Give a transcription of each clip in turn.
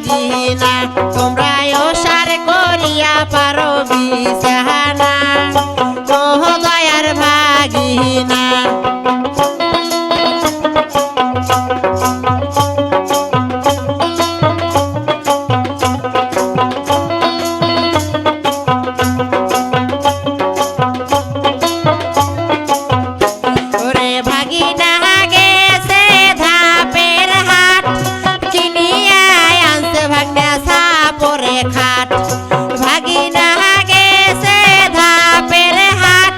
লাগি না তোমরা সার করিয়া পারো বিছানা। ভাঙা সাপরে খাট। ভাগিনা গেছে ধাপের হাট।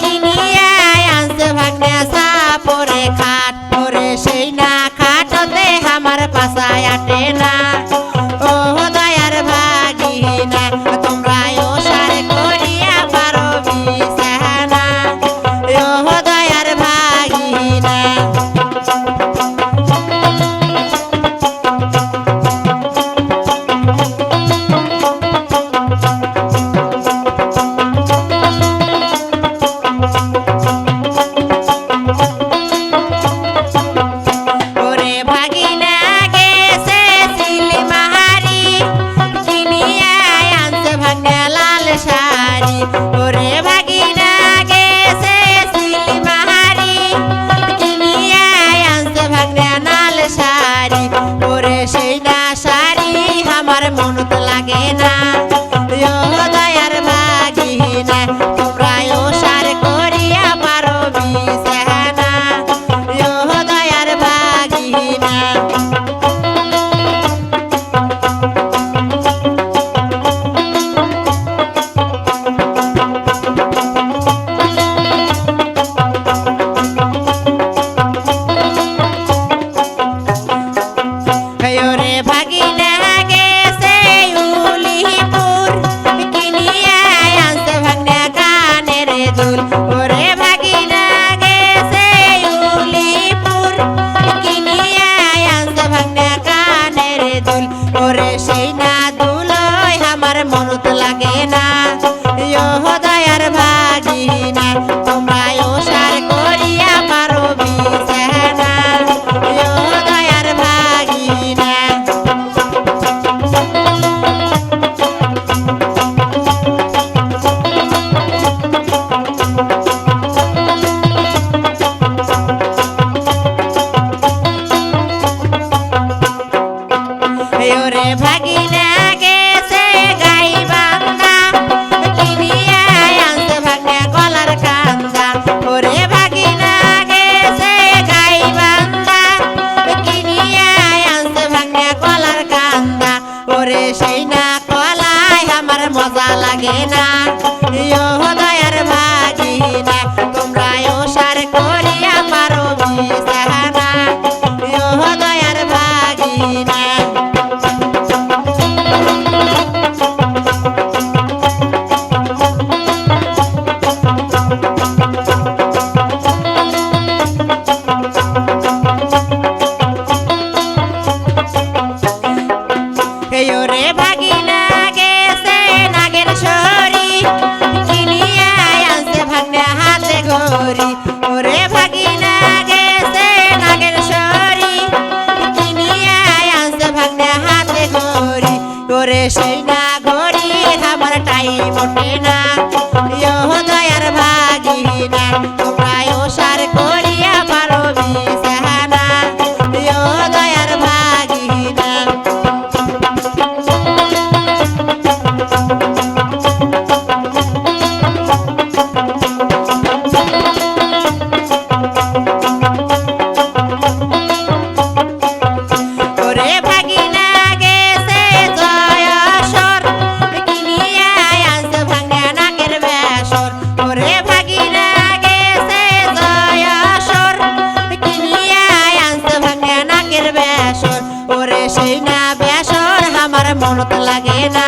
কিনিয়ে আনছে ভাঙা সাপরে খাট। পরে সেই না খাটতে আমার পাশায় আটে না। মনত লাগে না। দয়ার বাগিনা তোমরা সার করিয়া পারো বিছানা। দয়ার বাগিনা ভাবা লাগে না। দয়ার বাজি না তোমরা ওসার করিয়া পারো দয়ার বাজি না ওরে সেই না ঘড়ি আমার টাইম ওঠে না। মনত লাগে না।